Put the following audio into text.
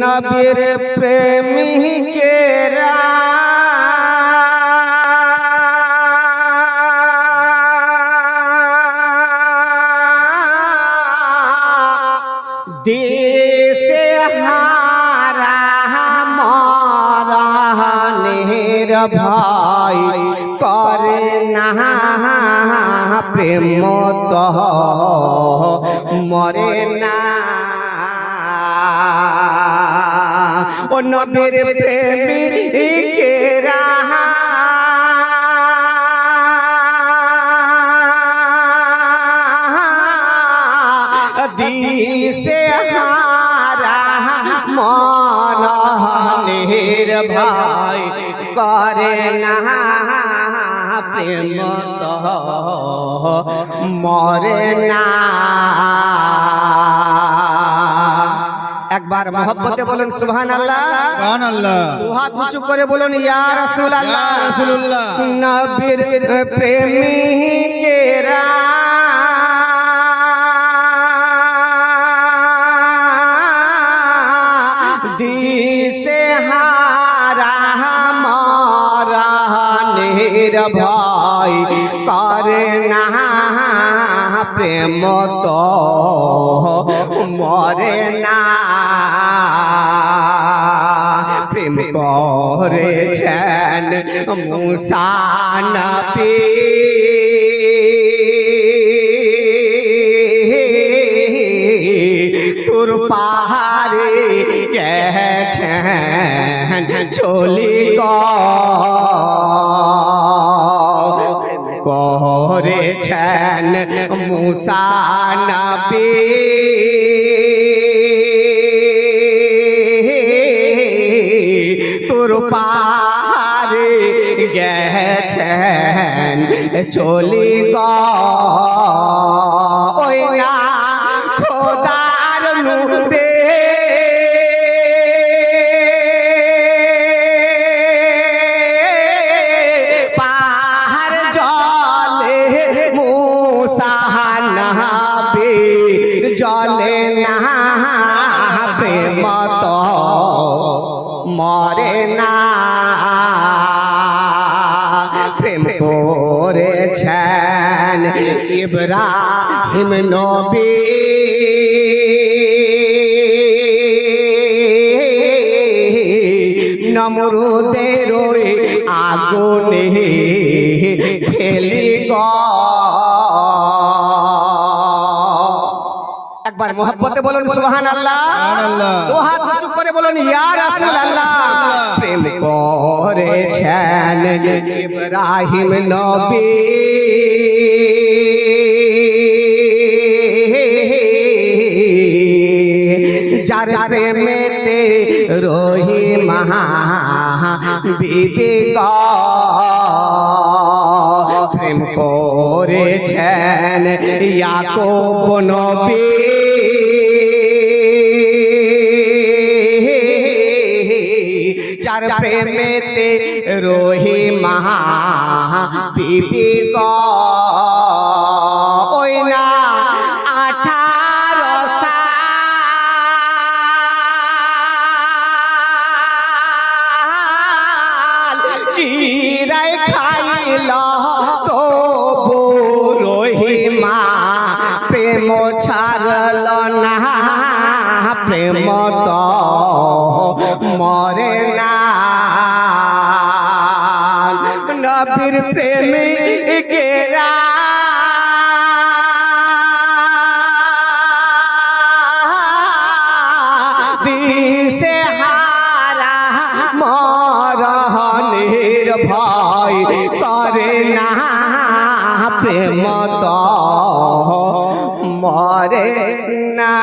নবীর হারা মরণের ভয় করে না। প্রেম মরে না। নবীর প্রেমিকেরা দিশে হারা মনের ভাই করে না প্রেম মরে না। একবার মহব্বতে বলুন সুহান আল্লাহ আল্লাহ হাত উঁচু করে বলুন ইয়া রাসূল আল্লাহ রাসূলুল্লাহ। নবীর প্রেমিকেরা দিশে হারা প্রেম তো মরে না। প্রেম করেছেন মুসানপি তোর পাহাড়ে গেছেন চলি করেছেন মুসানপি তোর পারে গেছেন চলি গ। মরে না। প্রেম করেছেন ইব্রাহিম নবী। নমরুদের আগুনে ফেলি গ। একবার মোহাব্বতে বলুন সুবহান আল্লাহ। দু হাত উঁচু করে বলুন ইয়া রাসূলুল্লাহ। প্রেম করেছেন ইব্রাহিম নবী। যার প্রেমেতে রহি মহা বিবি প্রেম করেছেন ইয়াকুব নবী। যার প্রেমেতে রহি মহা বিবি গ ওই না প্রেম ছাড়ল না প্রেম তো মরে না। নবীর প্রেমিকেরা দিশে হারা মরণের ভয় করে না। প্রেম তো মরে না।